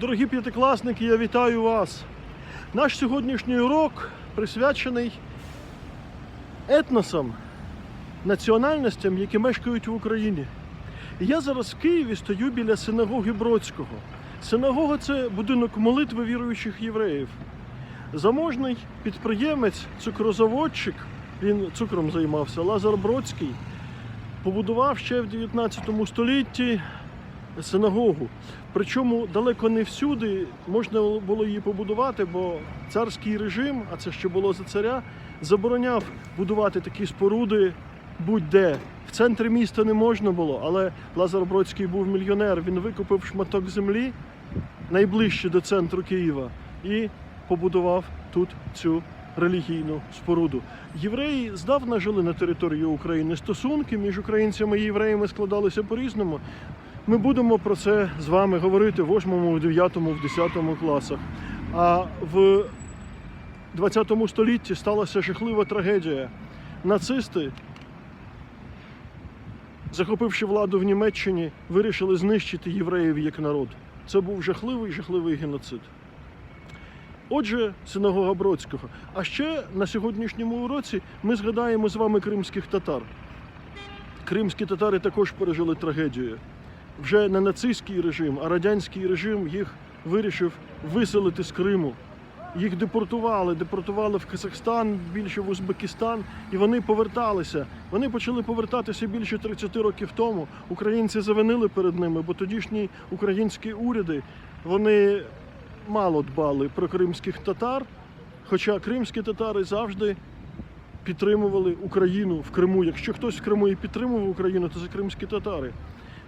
Дорогі п'ятикласники, я вітаю вас. Наш сьогоднішній урок присвячений етносам, національностям, які мешкають в Україні. Я зараз в Києві стою біля синагоги Бродського. Синагога це будинок молитви віруючих євреїв. Заможний підприємець, цукрозаводчик, він цукром займався, Лазар Бродський, побудував ще в 19 столітті синагогу. Причому далеко не всюди можна було її побудувати, бо царський режим, а це ще було за царя, забороняв будувати такі споруди будь-де. В центрі міста не можна було, але Лазар Бродський був мільйонер. Він викупив шматок землі найближче до центру Києва і побудував тут цю релігійну споруду. Євреї здавна жили на території України. Стосунки між українцями і євреями складалися по-різному. Ми будемо про це з вами говорити в 8, в 9, в 10 класах. А в 20 столітті сталася жахлива трагедія. Нацисти, захопивши владу в Німеччині, вирішили знищити євреїв як народ. Це був жахливий, жахливий геноцид. Отже, синагога Бродського. А ще на сьогоднішньому уроці ми згадаємо з вами кримських татар. Кримські татари також пережили трагедію. Вже не нацистський режим, а радянський режим їх вирішив виселити з Криму. Їх депортували, депортували в Казахстан, більше в Узбекистан, і вони поверталися. Вони почали повертатися більше 30 років тому. Українці завинили перед ними, бо тодішні українські уряди вони мало дбали про кримських татар. Хоча кримські татари завжди підтримували Україну в Криму. Якщо хтось в Криму і підтримував Україну, то це кримські татари.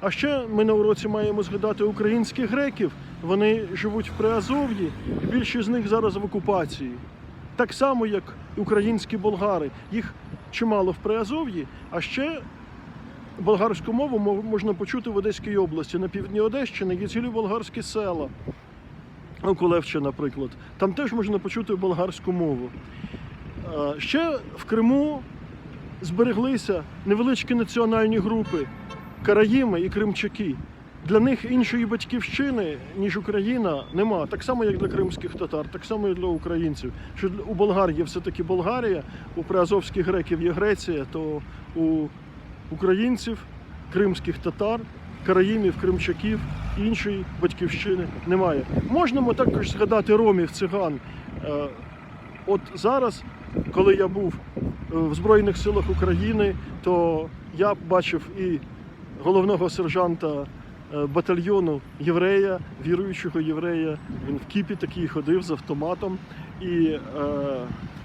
А ще ми на уроці маємо згадати українських греків. Вони живуть в Приазов'ї, і більшість з них зараз в окупації. Так само, як українські болгари. Їх чимало в Приазов'ї, а ще болгарську мову можна почути в Одеській області. На півдні Одещини є цілі болгарські села. Околевче, наприклад. Там теж можна почути болгарську мову. Ще в Криму збереглися невеличкі національні групи караїми і кримчаки. Для них іншої батьківщини, ніж Україна, нема. Так само, як для кримських татар, так само і для українців. Що у болгар є все-таки Болгарія, у приазовських греків є Греція, то у українців, кримських татар, караїмів, кримчаків іншої батьківщини немає. Можемо також згадати ромів, циган. Е, От зараз, коли я був е, в Збройних силах України, то я бачив і головного сержанта е, батальйону єврея, віруючого єврея. Він в кіпі такий ходив з автоматом. І е,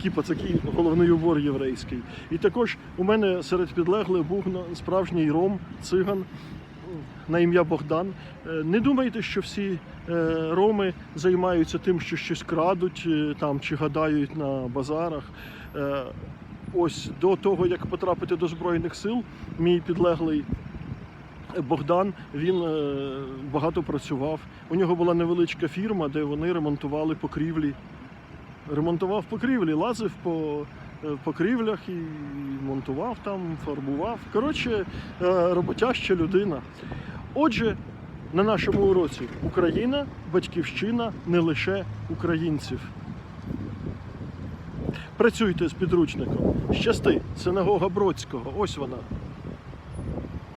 кіпа це головний убор єврейський. І також у мене серед підлеглих був справжній ром, циган на ім'я Богдан. Е, Не думайте, що всі е, роми займаються тим, що щось крадуть там чи гадають на базарах. Ось до того, як потрапити до Збройних сил, мій підлеглий Богдан він е, багато працював. У нього була невеличка фірма, де вони ремонтували покрівлі. Ремонтував покрівлі, лазив по е, покрівлях і монтував там, фарбував. Коротше, е, роботяща людина. Отже, на нашому уроці Україна, батьківщина не лише українців. Працюйте з підручником. Щасти, синагога Бродського. Ось вона.